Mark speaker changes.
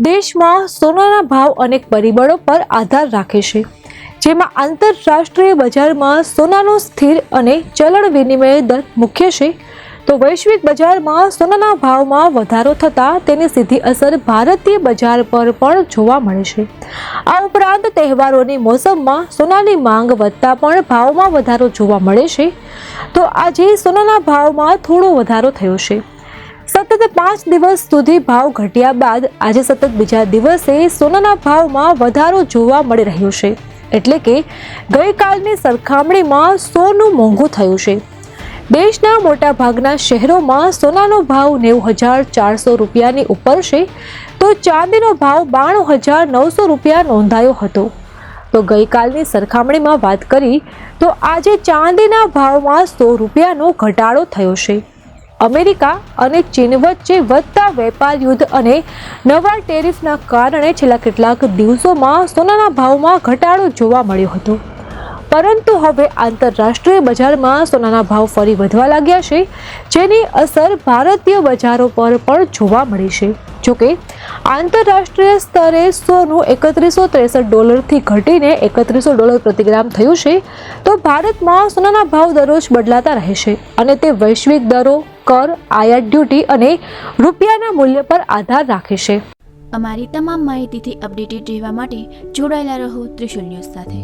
Speaker 1: દેશમાં સોનાના ભાવ અનેક પરિબળો પર આધાર રાખે છે. જેમાં આંતરરાષ્ટ્રીય બજારમાં સોનાનો સ્થિર અને ચલણ વિનિમય દર મુખ્ય છે. તો વૈશ્વિક બજારમાં સોનાના ભાવમાં વધારો થતાં તેની સીધી અસર ભારતીય બજાર પર પણ જોવા મળે છે. આ ઉપરાંત તહેવારોની મોસમમાં સોનાની માંગ વધતા પણ ભાવમાં વધારો જોવા મળે છે. તો આજે સોનાના ભાવમાં થોડો વધારો થયો છે. સતત પાંચ દિવસ સુધી ભાવ ઘટ્યા બાદ આજે સતત બીજા દિવસે સોનાના ભાવમાં વધારો જોવા મળી રહ્યો છે. એટલે કે ગઈકાલની સરખામણીમાં સોનું મોંઘું થયું છે. દેશના મોટાભાગના શહેરોમાં સોનાનો ભાવ નેવું હજાર ચારસો રૂપિયાની ઉપર છે, તો ચાંદીનો ભાવ બાણું હજાર નવસો રૂપિયા નોંધાયો હતો. તો ગઈકાલની સરખામણીમાં વાત કરી, તો આજે ચાંદીના ભાવમાં સો રૂપિયાનો ઘટાડો થયો છે. અમેરિકા અને ચીન વચ્ચે વધતા વેપાર યુદ્ધ અને નવા ટેરિફના કારણે છેલ્લા કેટલાક દિવસોમાં સોનાના ભાવમાં ઘટાડો જોવા મળ્યો હતો. પરંતુ હવે આંતરરાષ્ટ્રીય બજારમાં સોનાના ભાવ ફરી વધવા લાગ્યા છે, જેની અસર ભારતીય બજારો પર પણ જોવા મળી છે. જોકે, આંતરરાષ્ટ્રીય સ્તરે સોનું એકત્રીસો ત્રેસઠ ડોલરથી ઘટીને એકત્રીસો ડોલર પ્રતિગ્રામ થયું છે, તો ભારતમાં સોનાના ભાવ દરરોજ બદલાતા રહેશે અને તે વૈશ્વિક દરો કર, આયાત ડ્યુટી અને રૂપિયાના મૂલ્ય પર આધાર રાખે છે.
Speaker 2: અમારી તમામ માહિતીથી અપડેટેડ રહેવા માટે જોડાયેલા રહો ત્રિશુલ ન્યૂઝ સાથે.